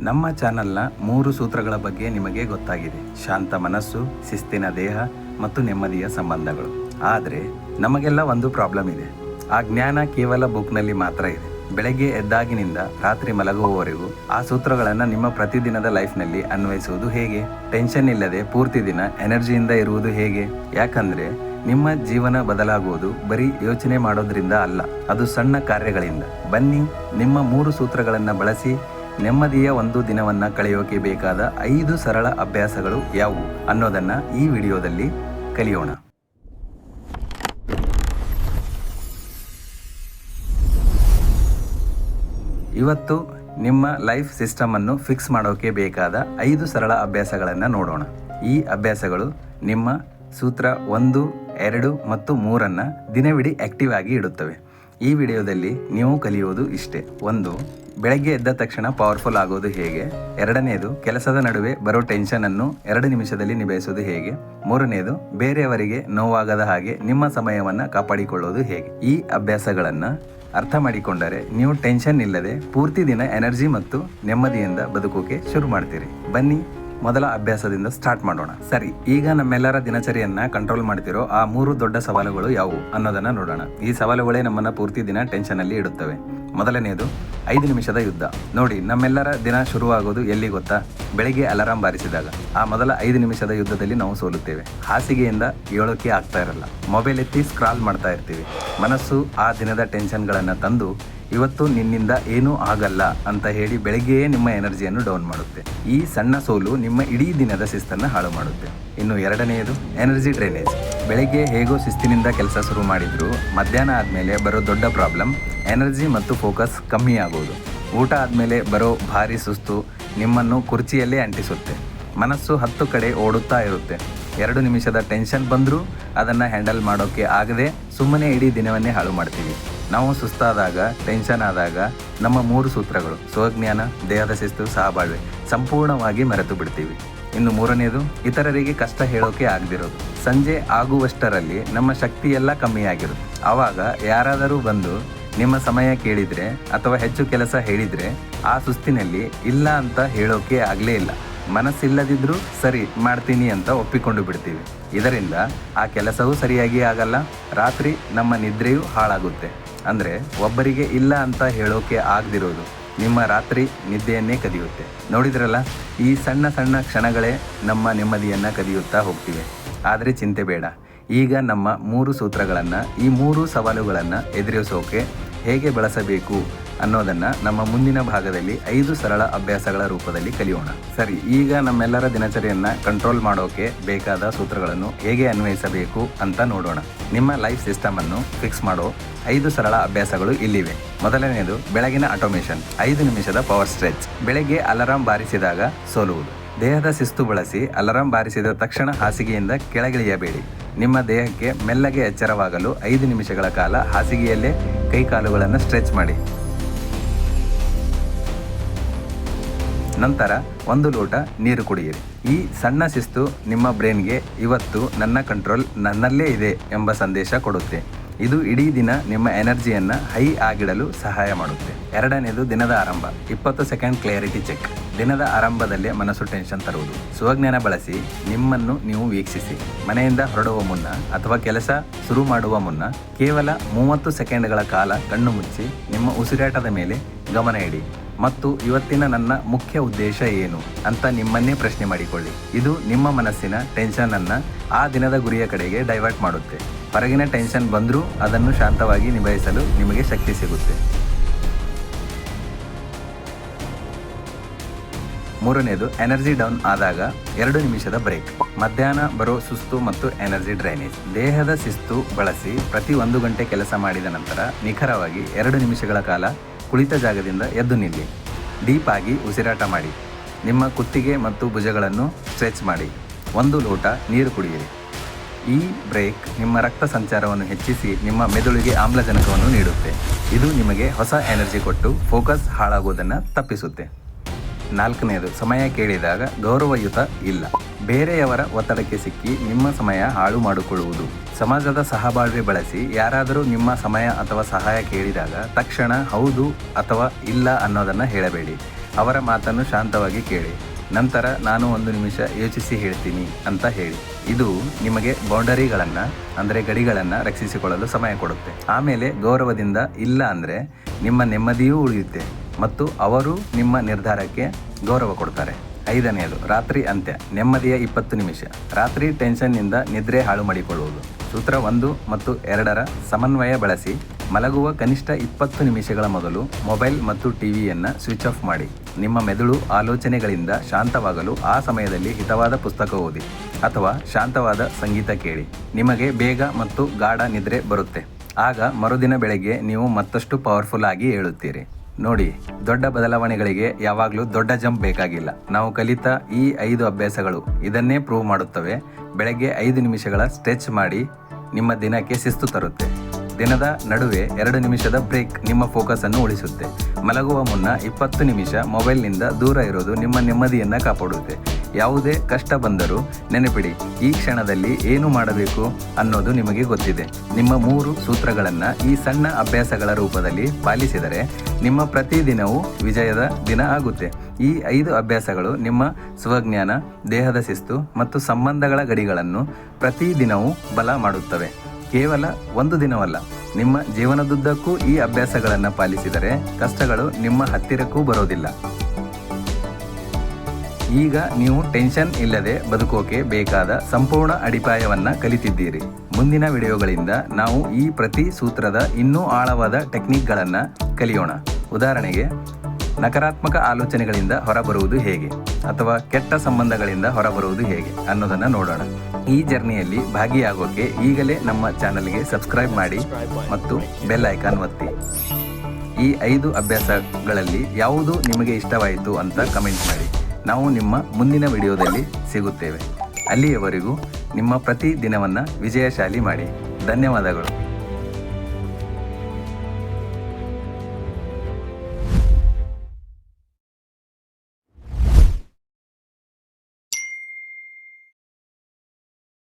ನಮ್ಮ ಚಾನೆಲ್ನ ಮೂರು ಸೂತ್ರಗಳ ಬಗ್ಗೆ ನಿಮಗೆ ಗೊತ್ತಾಗಿದೆ. ಶಾಂತ ಮನಸ್ಸು, ಶಿಸ್ತಿನ ದೇಹ ಮತ್ತು ನೆಮ್ಮದಿಯ ಸಂಬಂಧಗಳು. ಆದರೆ ನಮಗೆಲ್ಲ ಒಂದು ಪ್ರಾಬ್ಲಮ್ ಇದೆ. ಆ ಜ್ಞಾನ ಕೇವಲ ಬುಕ್ನಲ್ಲಿ ಮಾತ್ರ ಇದೆ. ಬೆಳಗ್ಗೆ ಎದ್ದಾಗಿನಿಂದ ರಾತ್ರಿ ಮಲಗುವವರೆಗೂ ಆ ಸೂತ್ರಗಳನ್ನು ನಿಮ್ಮ ಪ್ರತಿದಿನದ ಲೈಫ್ನಲ್ಲಿ ಅನ್ವಯಿಸುವುದು ಹೇಗೆ? ಟೆನ್ಷನ್ ಇಲ್ಲದೆ ಪೂರ್ತಿ ದಿನ ಎನರ್ಜಿಯಿಂದ ಇರುವುದು ಹೇಗೆ? ಯಾಕಂದರೆ ನಿಮ್ಮ ಜೀವನ ಬದಲಾಗುವುದು ಬರೀ ಯೋಚನೆ ಮಾಡೋದ್ರಿಂದ ಅಲ್ಲ, ಅದು ಸಣ್ಣ ಕಾರ್ಯಗಳಿಂದ. ಬನ್ನಿ, ನಿಮ್ಮ ಮೂರು ಸೂತ್ರಗಳನ್ನು ಬಳಸಿ ನೆಮ್ಮದಿಯ ಒಂದು ದಿನವನ್ನ ಕಳೆಯೋಕೆ ಬೇಕಾದ ಐದು ಸರಳ ಅಭ್ಯಾಸಗಳು ಯಾವುವು ಅನ್ನೋದನ್ನ ಈ ವಿಡಿಯೋದಲ್ಲಿ ಕಲಿಯೋಣ. ಇವತ್ತು ನಿಮ್ಮ ಲೈಫ್ ಸಿಸ್ಟಮ್ ಅನ್ನು ಫಿಕ್ಸ್ ಮಾಡೋಕೆ ಬೇಕಾದ ಐದು ಸರಳ ಅಭ್ಯಾಸಗಳನ್ನು ನೋಡೋಣ. ಈ ಅಭ್ಯಾಸಗಳು ನಿಮ್ಮ ಸೂತ್ರ ಒಂದು, ಎರಡು ಮತ್ತು ಮೂರನ್ನು ದಿನವಿಡೀ ಆಕ್ಟಿವ್ ಆಗಿ ಇಡುತ್ತವೆ. ಈ ವಿಡಿಯೋದಲ್ಲಿ ನೀವು ಕಲಿಯೋದು ಇಷ್ಟೇ. ಒಂದು, ಬೆಳಗ್ಗೆ ಎದ್ದ ತಕ್ಷಣ ಪವರ್ಫುಲ್ ಆಗೋದು ಹೇಗೆ? ಎರಡನೇದು, ಕೆಲಸದ ನಡುವೆ ಬರೋ ಟೆನ್ಷನ್ ಅನ್ನು ಎರಡು ನಿಮಿಷದಲ್ಲಿ ನಿಭಾಯಿಸೋದು ಹೇಗೆ? ಮೂರನೆಯದು ಬೇರೆಯವರಿಗೆ ನೋವಾಗದ ಹಾಗೆ ನಿಮ್ಮ ಸಮಯವನ್ನ ಕಾಪಾಡಿಕೊಳ್ಳೋದು ಹೇಗೆ? ಈ ಅಭ್ಯಾಸಗಳನ್ನ ಅರ್ಥ ಮಾಡಿಕೊಂಡರೆ ನೀವು ಟೆನ್ಷನ್ ಇಲ್ಲದೆ ಪೂರ್ತಿ ದಿನ ಎನರ್ಜಿ ಮತ್ತು ನೆಮ್ಮದಿಯಿಂದ ಬದುಕೋಕೆ ಶುರು ಮಾಡ್ತೀರಿ. ಬನ್ನಿ ಮೊದಲ ಅಭ್ಯಾಸದಿಂದ ಸ್ಟಾರ್ಟ್ ಮಾಡೋಣ. ಸರಿ, ಈಗ ನಮ್ಮೆಲ್ಲರ ದಿನಚರಿಯನ್ನ ಕಂಟ್ರೋಲ್ ಮಾಡ್ತಿರೋ ಆ ಮೂರು ದೊಡ್ಡ ಸವಾಲುಗಳು ಯಾವುವು ಅನ್ನೋದನ್ನ ನೋಡೋಣ. ಈ ಸವಾಲುಗಳೇ ನಮ್ಮನ್ನ ಪೂರ್ತಿ ದಿನ ಟೆನ್ಷನ್ ಅಲ್ಲಿ ಇಡುತ್ತವೆ. ಮೊದಲನೆಯದು, ಐದು ನಿಮಿಷದ ಯುದ್ಧ. ನೋಡಿ, ನಮ್ಮೆಲ್ಲರ ದಿನ ಶುರುವಾಗೋದು ಎಲ್ಲಿ ಗೊತ್ತಾ? ಬೆಳಗ್ಗೆ ಅಲಾರಾಂ ಬಾರಿಸಿದಾಗ. ಆ ಮೊದಲ ಐದು ನಿಮಿಷದ ಯುದ್ಧದಲ್ಲಿ ನಾವು ಸೋಲುತ್ತೇವೆ. ಹಾಸಿಗೆಯಿಂದ ಏಳೋಕೆ ಆಗ್ತಾ ಇರಲ್ಲ. ಮೊಬೈಲ್ ಎತ್ತಿ ಸ್ಕ್ರಾಲ್ ಮಾಡ್ತಾ ಇರ್ತೀವಿ. ಮನಸ್ಸು ಆ ದಿನದ ಟೆನ್ಷನ್ಗಳನ್ನು ತಂದು, ಇವತ್ತು ನಿನ್ನಿಂದ ಏನೂ ಆಗಲ್ಲ ಅಂತ ಹೇಳಿ ಬೆಳಗ್ಗೆಯೇ ನಿಮ್ಮ ಎನರ್ಜಿಯನ್ನು ಡೌನ್ ಮಾಡುತ್ತೆ. ಈ ಸಣ್ಣ ಸೋಲು ನಿಮ್ಮ ಇಡೀ ದಿನದ ಶಿಸ್ತನ್ನು ಹಾಳು ಮಾಡುತ್ತೆ. ಇನ್ನು ಎರಡನೆಯದು, ಎನರ್ಜಿ ಡ್ರೈನೇಜ್. ಬೆಳಗ್ಗೆ ಹೇಗೋ ಶಿಸ್ತಿನಿಂದ ಕೆಲಸ ಶುರು ಮಾಡಿದ್ರು, ಮಧ್ಯಾಹ್ನ ಆದಮೇಲೆ ಬರೋ ದೊಡ್ಡ ಪ್ರಾಬ್ಲಮ್, ಎನರ್ಜಿ ಮತ್ತು ಫೋಕಸ್ ಕಮ್ಮಿ ಆಗೋದು. ಊಟ ಆದಮೇಲೆ ಬರೋ ಭಾರಿ ಸುಸ್ತು ನಿಮ್ಮನ್ನು ಕುರ್ಚಿಯಲ್ಲೇ ಅಂಟಿಸುತ್ತೆ. ಮನಸ್ಸು ಹತ್ತು ಕಡೆ ಓಡುತ್ತಾ ಇರುತ್ತೆ. ಎರಡು ನಿಮಿಷದ ಟೆನ್ಷನ್ ಬಂದರೂ ಅದನ್ನು ಹ್ಯಾಂಡಲ್ ಮಾಡೋಕ್ಕೆ ಆಗದೆ ಸುಮ್ಮನೆ ಇಡೀ ದಿನವನ್ನೇ ಹಾಳು ಮಾಡ್ತೀವಿ. ನಾವು ಸುಸ್ತಾದಾಗ, ಟೆನ್ಷನ್ ಆದಾಗ ನಮ್ಮ ಮೂರು ಸೂತ್ರಗಳು, ಸ್ವಜ್ಞಾನ, ದೇಹದ ಶಿಸ್ತು, ಸಹಬಾಳ್ವೆ, ಸಂಪೂರ್ಣವಾಗಿ ಮರೆತು ಬಿಡ್ತೀವಿ. ಇನ್ನು ಮೂರನೇದು, ಇತರರಿಗೆ ಕಷ್ಟ ಹೇಳೋಕೆ ಆಗದಿರೋದು. ಸಂಜೆ ಆಗುವಷ್ಟರಲ್ಲಿ ನಮ್ಮ ಶಕ್ತಿ ಎಲ್ಲ ಕಮ್ಮಿ ಆಗಿರುತ್ತೆ ಆವಾಗ ಯಾರಾದರೂ ಬಂದು ನಿಮ್ಮ ಸಮಯ ಕೇಳಿದ್ರೆ ಅಥವಾ ಹೆಚ್ಚು ಕೆಲಸ ಹೇಳಿದ್ರೆ ಆ ಸುಸ್ತಿನಲ್ಲಿ ಇಲ್ಲ ಅಂತ ಹೇಳೋಕೆ ಆಗಲೇ ಇಲ್ಲ. ಮನಸ್ಸಿಲ್ಲದಿದ್ರೂ ಸರಿ ಮಾಡ್ತೀನಿ ಅಂತ ಒಪ್ಪಿಕೊಂಡು ಬಿಡ್ತೀವಿ. ಇದರಿಂದ ಆ ಕೆಲಸವೂ ಸರಿಯಾಗಿ ಆಗಲ್ಲ, ರಾತ್ರಿ ನಮ್ಮ ನಿದ್ರೆಯೂ ಹಾಳಾಗುತ್ತೆ. ಅಂದರೆ ಒಬ್ಬರಿಗೆ ಇಲ್ಲ ಅಂತ ಹೇಳೋಕೆ ಆಗದಿರೋದು. ನಿಮ್ಮ ರಾತ್ರಿ ನಿದ್ದೆಯನ್ನೇ ಕದಿಯುತ್ತೆ. ನೋಡಿದ್ರಲ್ಲ? ಈ ಸಣ್ಣ ಸಣ್ಣ ಕ್ಷಣಗಳೇ ನಮ್ಮ ನೆಮ್ಮದಿಯನ್ನು ಕದಿಯುತ್ತಾ ಹೋಗ್ತಿವೆ. ಆದರೆ ಚಿಂತೆ ಬೇಡ. ಈಗ ನಮ್ಮ ಮೂರು ಸೂತ್ರಗಳನ್ನು, ಈ ಮೂರು ಸವಾಲುಗಳನ್ನು ಎದುರಿಸೋಕೆ ಹೇಗೆ ಬಳಸಬೇಕು? ಅನ್ನೋದನ್ನ ನಮ್ಮ ಮುಂದಿನ ಭಾಗದಲ್ಲಿ ಐದು ಸರಳ ಅಭ್ಯಾಸಗಳ ರೂಪದಲ್ಲಿ ಕಲಿಯೋಣ. ಸರಿ, ಈಗ ನಮ್ಮೆಲ್ಲರ ದಿನಚರಿಯನ್ನ ಕಂಟ್ರೋಲ್ ಮಾಡೋಕೆ ಬೇಕಾದ ಸೂತ್ರಗಳನ್ನು ಹೇಗೆ ಅನ್ವಯಿಸಬೇಕು ಅಂತ ನೋಡೋಣ. ನಿಮ್ಮ ಲೈಫ್ ಸಿಸ್ಟಮ್ ಅನ್ನು ಫಿಕ್ಸ್ ಮಾಡೋ ಐದು ಸರಳ ಅಭ್ಯಾಸಗಳು ಇಲ್ಲಿವೆ. ಮೊದಲನೆಯದು, ಬೆಳಗಿನ ಆಟೋಮೇಷನ್ ಐದು ನಿಮಿಷದ ಪವರ್ ಸ್ಟ್ರೆಚ್ ಬೆಳಗ್ಗೆ ಅಲಾರಾಂ ಬಾರಿಸಿದಾಗ ಸೋಲುವುದು. ದೇಹದ ಶಿಸ್ತು ಬಳಸಿ ಅಲಾರಾಂ ಬಾರಿಸಿದ ತಕ್ಷಣ ಹಾಸಿಗೆಯಿಂದ ಕೆಳಗಿಳಿಯಬೇಡಿ. ನಿಮ್ಮ ದೇಹಕ್ಕೆ ಮೆಲ್ಲಗೆ ಎಚ್ಚರವಾಗಲು ಐದು ನಿಮಿಷಗಳ ಕಾಲ ಹಾಸಿಗೆಯಲ್ಲೇ ಕೈಕಾಲುಗಳನ್ನು ಸ್ಟ್ರೆಚ್ ಮಾಡಿ. ನಂತರ ಒಂದು ಲೋಟ ನೀರು ಕುಡಿಯಿರಿ. ಈ ಸಣ್ಣ ಶಿಸ್ತು ನಿಮ್ಮ ಬ್ರೈನ್ಗೆ ಇವತ್ತು ನನ್ನ ಕಂಟ್ರೋಲ್ ನನ್ನಲ್ಲೇ ಇದೆ ಎಂಬ ಸಂದೇಶ ಕೊಡುತ್ತೆ. ಇದು ಇಡೀ ದಿನ ನಿಮ್ಮ ಎನರ್ಜಿಯನ್ನು ಹೈ ಆಗಿಡಲು ಸಹಾಯ ಮಾಡುತ್ತೆ. ಎರಡನೇದು ದಿನದ ಆರಂಭ. ಇಪ್ಪತ್ತು ಸೆಕೆಂಡ್ ಕ್ಲಿಯರಿಟಿ ಚೆಕ್. ದಿನದ ಆರಂಭದಲ್ಲೇ ಮನಸ್ಸು ಟೆನ್ಷನ್ ತರುವುದು. ಸ್ವಜ್ಞಾನ ಬಳಸಿ, ನಿಮ್ಮನ್ನು ನೀವು ವೀಕ್ಷಿಸಿ. ಮನೆಯಿಂದ ಹೊರಡುವ ಮುನ್ನ ಅಥವಾ ಕೆಲಸ ಶುರು ಮಾಡುವ ಮುನ್ನ ಕೇವಲ ಮೂವತ್ತು ಸೆಕೆಂಡ್ಗಳ ಕಾಲ ಕಣ್ಣು ಮುಚ್ಚಿ ನಿಮ್ಮ ಉಸಿರಾಟದ ಮೇಲೆ ಗಮನ ಇಡಿ. ಮತ್ತು ಇವತ್ತಿನ ನನ್ನ ಮುಖ್ಯ ಉದ್ದೇಶ ಏನು ಅಂತ ನಿಮ್ಮನ್ನೇ ಪ್ರಶ್ನೆ ಮಾಡಿಕೊಳ್ಳಿ. ಇದು ನಿಮ್ಮ ಮನಸ್ಸಿನ ಟೆನ್ಷನ್ ಅನ್ನ ಆ ದಿನದ ಗುರಿಯ ಕಡೆಗೆ ಡೈವರ್ಟ್ ಮಾಡುತ್ತೆ. ಹೊರಗಿನ ಟೆನ್ಷನ್ ಬಂದರೂ ಅದನ್ನು ಶಾಂತವಾಗಿ ನಿಭಾಯಿಸಲು ನಿಮಗೆ ಶಕ್ತಿ ಸಿಗುತ್ತೆ. ಮೂರನೇದು ಎನರ್ಜಿ ಡೌನ್ ಆದಾಗ ಎರಡು ನಿಮಿಷದ ಬ್ರೇಕ್ ಮಧ್ಯಾಹ್ನ ಬರೋ ಸುಸ್ತು ಮತ್ತು ಎನರ್ಜಿ ಡ್ರೈನೇಜ್ ದೇಹದ ಶಿಸ್ತು ಬಳಸಿ ಪ್ರತಿ ಒಂದು ಗಂಟೆ ಕೆಲಸ ಮಾಡಿದ ನಂತರ ನಿಖರವಾಗಿ ಎರಡು ನಿಮಿಷಗಳ ಕಾಲ ಕುಳಿತ ಜಾಗದಿಂದ ಎದ್ದು ನಿಲ್ಲಿ. ಡೀಪ್ ಉಸಿರಾಟ ಮಾಡಿ. ನಿಮ್ಮ ಕುತ್ತಿಗೆ ಮತ್ತು ಭುಜಗಳನ್ನು ಸ್ಟ್ರೆಚ್ ಮಾಡಿ. ಒಂದು ಲೋಟ ನೀರು ಕುಡಿಯಿರಿ. ಈ ಬ್ರೇಕ್ ನಿಮ್ಮ ರಕ್ತ ಸಂಚಾರವನ್ನು ಹೆಚ್ಚಿಸಿ ನಿಮ್ಮ ಮೆದುಳಿಗೆ ಆಮ್ಲಜನಕವನ್ನು ನೀಡುತ್ತೆ. ಇದು ನಿಮಗೆ ಹೊಸ ಎನರ್ಜಿ ಕೊಟ್ಟು ಫೋಕಸ್ ಹಾಳಾಗುವುದನ್ನು ತಪ್ಪಿಸುತ್ತೆ. ನಾಲ್ಕನೆಯದು ಸಮಯ ಕೇಳಿದಾಗ ಗೌರವಯುತ ಇಲ್ಲ. ಬೇರೆಯವರ ಒತ್ತಡಕ್ಕೆ ಸಿಕ್ಕಿ ನಿಮ್ಮ ಸಮಯ ಹಾಳು ಮಾಡಿಕೊಳ್ಳುವುದು. ಸಮಾಜದ ಸಹಬಾಳ್ವೆ ಬಳಸಿ ಯಾರಾದರೂ ನಿಮ್ಮ ಸಮಯ ಅಥವಾ ಸಹಾಯ ಕೇಳಿದಾಗ ತಕ್ಷಣ ಹೌದು ಅಥವಾ ಇಲ್ಲ ಅನ್ನೋದನ್ನು ಹೇಳಬೇಡಿ. ಅವರ ಮಾತನ್ನು ಶಾಂತವಾಗಿ ಕೇಳಿ. ನಂತರ ನಾನು ಒಂದು ನಿಮಿಷ ಯೋಚಿಸಿ ಹೇಳ್ತೀನಿ ಅಂತ ಹೇಳಿ. ಇದು ನಿಮಗೆ ಬೌಂಡರಿಗಳನ್ನು, ಅಂದರೆ ಗಡಿಗಳನ್ನು ರಕ್ಷಿಸಿಕೊಳ್ಳಲು ಸಮಯ ಕೊಡುತ್ತೆ. ಆಮೇಲೆ ಗೌರವದಿಂದ ಇಲ್ಲ ಅಂದರೆ ನಿಮ್ಮ ನೆಮ್ಮದಿಯೂ ಉಳಿಯುತ್ತೆ. ಮತ್ತು ಅವರು ನಿಮ್ಮ ನಿರ್ಧಾರಕ್ಕೆ ಗೌರವ ಕೊಡ್ತಾರೆ. ಐದನೆಯದು, ರಾತ್ರಿ ಅಂತ್ಯ, ನೆಮ್ಮದಿಯ ಇಪ್ಪತ್ತು ನಿಮಿಷ. ರಾತ್ರಿ ಟೆನ್ಷನ್ನಿಂದ ನಿದ್ರೆ ಹಾಳು ಮಾಡಿಕೊಳ್ಳುವುದು ಸೂತ್ರ ಒಂದು ಮತ್ತು ಎರಡರ ಸಮನ್ವಯ ಬಳಸಿ ಮಲಗುವ ಕನಿಷ್ಠ ಇಪ್ಪತ್ತು ನಿಮಿಷಗಳ ಮೊದಲು ಮೊಬೈಲ್ ಮತ್ತು ಟಿವಿಯನ್ನು ಸ್ವಿಚ್ ಆಫ್ ಮಾಡಿ. ನಿಮ್ಮ ಮೆದುಳು ಆಲೋಚನೆಗಳಿಂದ ಶಾಂತವಾಗಲು ಆ ಸಮಯದಲ್ಲಿ ಹಿತವಾದ ಪುಸ್ತಕ ಓದಿ ಅಥವಾ ಶಾಂತವಾದ ಸಂಗೀತ ಕೇಳಿ. ನಿಮಗೆ ಬೇಗ ಮತ್ತು ಗಾಢ ನಿದ್ರೆ ಬರುತ್ತೆ. ಆಗ ಮರುದಿನ ಬೆಳಗ್ಗೆ ನೀವು ಮತ್ತಷ್ಟು ಪವರ್ಫುಲ್ ಆಗಿ ಹೇಳುತ್ತೀರಿ ನೋಡಿ, ದೊಡ್ಡ ಬದಲಾವಣೆಗಳಿಗೆ ಯಾವಾಗಲೂ ದೊಡ್ಡ ಜಂಪ್ ಬೇಕಾಗಿಲ್ಲ. ನಾವು ಕಲಿತ ಈ ಐದು ಅಭ್ಯಾಸಗಳು ಇದನ್ನೇ ಪ್ರೂವ್ ಮಾಡುತ್ತವೆ. ಬೆಳಗ್ಗೆ ಐದು ನಿಮಿಷಗಳ ಸ್ಟ್ರೆಚ್ ಮಾಡಿ ನಿಮ್ಮ ದಿನಕ್ಕೆ ಶಿಸ್ತು ತರುತ್ತೆ. ದಿನದ ನಡುವೆ ಎರಡು ನಿಮಿಷದ ಬ್ರೇಕ್ ನಿಮ್ಮ ಫೋಕಸನ್ನು ಉಳಿಸುತ್ತೆ. ಮಲಗುವ ಮುನ್ನ ಇಪ್ಪತ್ತು ನಿಮಿಷ ಮೊಬೈಲ್ನಿಂದ ದೂರ ಇರೋದು ನಿಮ್ಮ ನೆಮ್ಮದಿಯನ್ನು ಕಾಪಾಡುತ್ತೆ. ಯಾವುದೇ ಕಷ್ಟ ಬಂದರೂ ನೆನಪಿಡಿ, ಈ ಕ್ಷಣದಲ್ಲಿ ಏನು ಮಾಡಬೇಕು ಅನ್ನೋದು ನಿಮಗೆ ಗೊತ್ತಿದೆ. ನಿಮ್ಮ ಮೂರು ಸೂತ್ರಗಳನ್ನು ಈ ಸಣ್ಣ ಅಭ್ಯಾಸಗಳ ರೂಪದಲ್ಲಿ ಪಾಲಿಸಿದರೆ ನಿಮ್ಮ ಪ್ರತಿದಿನವೂ ವಿಜಯದ ದಿನ ಆಗುತ್ತೆ. ಈ ಐದು ಅಭ್ಯಾಸಗಳು ನಿಮ್ಮ ಸ್ವಜ್ಞಾನ, ದೇಹದ ಶಿಸ್ತು ಮತ್ತು ಸಂಬಂಧಗಳ ಗಡಿಗಳನ್ನು ಪ್ರತಿದಿನವೂ ಬಲ ಮಾಡುತ್ತವೆ. ಕೇವಲ ಒಂದು ದಿನವಲ್ಲ, ನಿಮ್ಮ ಜೀವನದುದ್ದಕ್ಕೂ ಈ ಅಭ್ಯಾಸಗಳನ್ನು ಪಾಲಿಸಿದರೆ ಕಷ್ಟಗಳು ನಿಮ್ಮ ಹತ್ತಿರಕ್ಕೂ ಬರೋದಿಲ್ಲ. ಈಗ ನೀವು ಟೆನ್ಷನ್ ಇಲ್ಲದೆ ಬದುಕೋಕೆ ಬೇಕಾದ ಸಂಪೂರ್ಣ ಅಡಿಪಾಯವನ್ನ ಕಲಿತಿದ್ದೀರಿ. ಮುಂದಿನ ವಿಡಿಯೋಗಳಿಂದ ನಾವು ಈ ಪ್ರತಿ ಸೂತ್ರದ ಇನ್ನೂ ಆಳವಾದ ಟೆಕ್ನಿಕ್ಗಳನ್ನು ಕಲಿಯೋಣ. ಉದಾಹರಣೆಗೆ, ನಕಾರಾತ್ಮಕ ಆಲೋಚನೆಗಳಿಂದ ಹೊರಬರುವುದು ಹೇಗೆ? ಅಥವಾ ಕೆಟ್ಟ ಸಂಬಂಧಗಳಿಂದ ಹೊರಬರುವುದು ಹೇಗೆ? ಅನ್ನೋದನ್ನು ನೋಡೋಣ. ಈ ಜರ್ನಿಯಲ್ಲಿ ಭಾಗಿಯಾಗೋಕೆ ಈಗಲೇ ನಮ್ಮ ಚಾನಲ್ಗೆ ಸಬ್ಸ್ಕ್ರೈಬ್ ಮಾಡಿ ಮತ್ತು ಬೆಲ್ ಐಕಾನ್ ಒತ್ತಿ. ಈ ಐದು ಅಭ್ಯಾಸಗಳಲ್ಲಿ ಯಾವುದು ನಿಮಗೆ ಇಷ್ಟವಾಯಿತು ಅಂತ ಕಮೆಂಟ್ ಮಾಡಿ. ನಾವು ನಿಮ್ಮ ಮುಂದಿನ ವಿಡಿಯೋದಲ್ಲಿ ಸಿಗುತ್ತೇವೆ. ಅಲ್ಲಿಯವರೆಗೂ ನಿಮ್ಮ ಪ್ರತಿ ದಿನವನ್ನು ವಿಜಯಶಾಲಿ ಮಾಡಿ. ಧನ್ಯವಾದಗಳು.